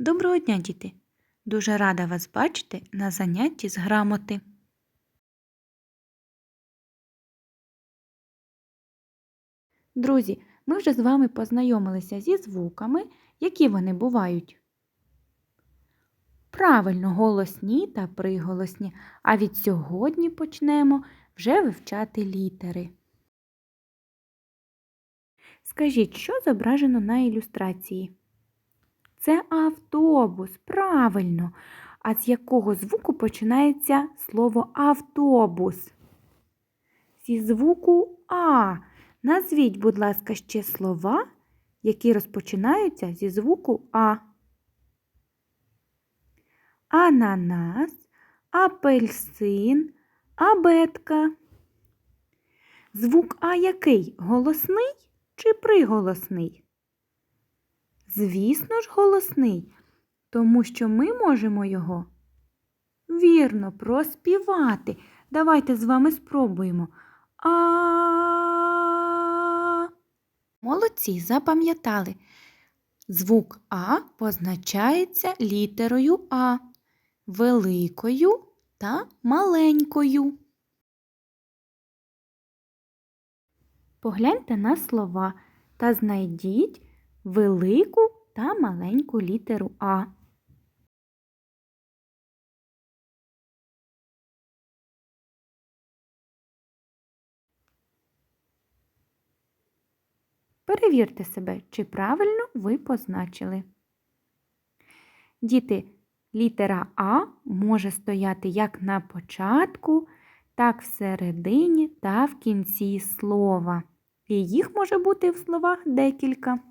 Доброго дня, діти! Дуже рада вас бачити на занятті з грамоти. Друзі, ми вже з вами познайомилися зі звуками, які вони бувають. Правильно, голосні та приголосні. А від сьогодні почнемо вже вивчати літери. Скажіть, що зображено на ілюстрації? Це автобус, правильно. А з якого звуку починається слово автобус? Зі звуку А. Назвіть, будь ласка, ще слова, які розпочинаються зі звуку А. Ананас, апельсин, абетка. Звук А який? Голосний чи приголосний? Звісно ж, голосний, тому що ми можемо його вірно проспівати. Давайте з вами спробуємо. А. Молодці, запам'ятали. Звук А позначається літерою А, великою та маленькою. Погляньте на слова та знайдіть велику та маленьку літеру А. Перевірте себе, чи правильно ви позначили. Діти, літера А може стояти як на початку, так всередині та в кінці слова. І їх може бути в словах декілька.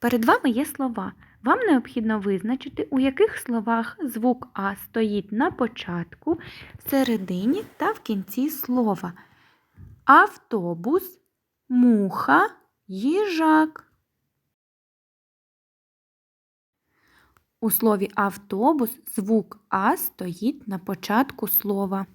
Перед вами є слова. Вам необхідно визначити, у яких словах звук А стоїть на початку, всередині та в кінці слова. Автобус, муха, їжак. У слові автобус звук А стоїть на початку слова.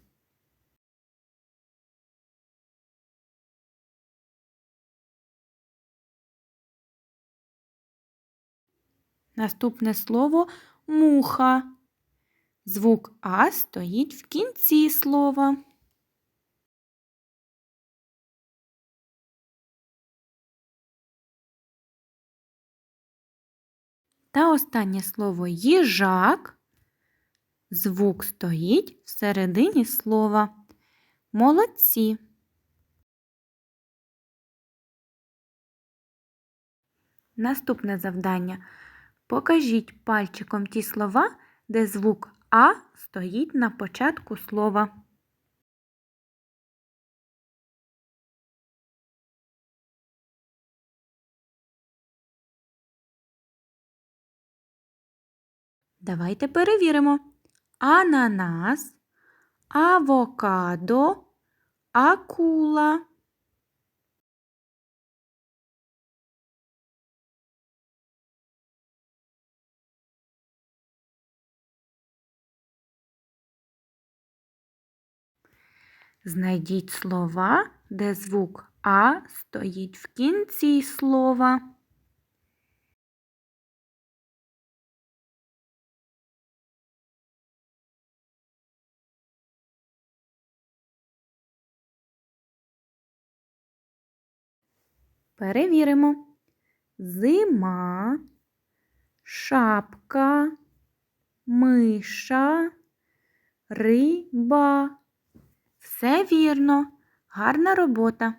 Наступне слово муха. Звук А стоїть в кінці слова. Та останнє слово їжак. Звук стоїть всередині слова. Молодці. Наступне завдання. Покажіть пальчиком ті слова, де звук А стоїть на початку слова. Давайте перевіримо. Ананас, авокадо, акула. Знайдіть слова, де звук А стоїть в кінці слова. Перевіримо. Зима, шапка, миша, риба. Все вірно, гарна робота.